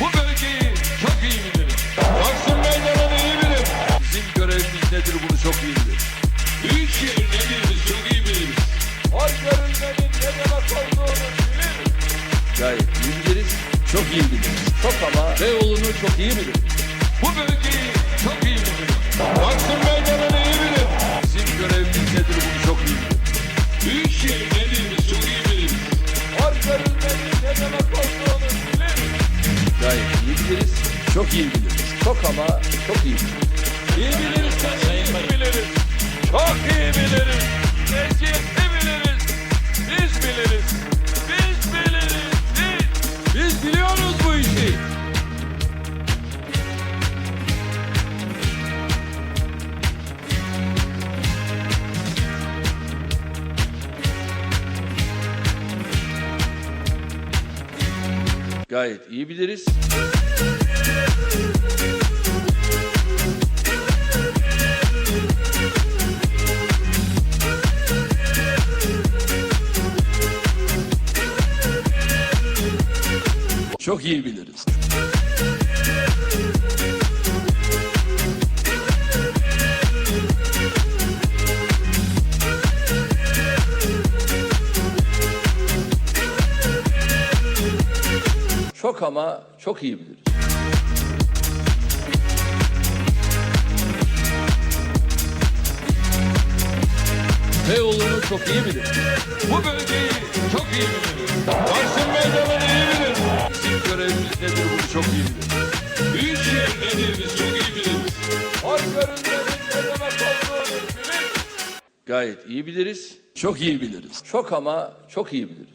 Bu bölgeyi çok iyi bilirim. Taksim Meydanı'nı iyi bilirim. Bizim görevimiz nedir bunu çok iyi bilirim. Büyükşehir nedir biz çok iyi biliriz. Oy görülmenin ne demek olduğunu biliriz. Gayet iyi biliriz. Çok iyi biliriz. Çok ama Beyoğlu'nu çok iyi biliriz. Bu bölgeyi biliriz. Çok iyi biliriz. Çok ama çok iyi biliriz. İyi biliriz iyi biliriz. Çok iyi biliriz. Eziyetli biliriz. Biz biliriz. Gayet iyi biliriz. Çok iyi biliriz. Çok ama çok iyi biliriz. Beyoğlu'nu çok iyi bilir. Bu bölgeyi çok iyi bilir. Taksim Meydanı'nı iyi bilir. Bizim görevimiz nedir bunu çok iyi bilir. Büyükşehir nedir biz çok iyi biliriz. Oy görünmenin ne demek olduğunu bilir. Gayet iyi biliriz. Çok iyi biliriz. Çok ama çok iyi biliriz.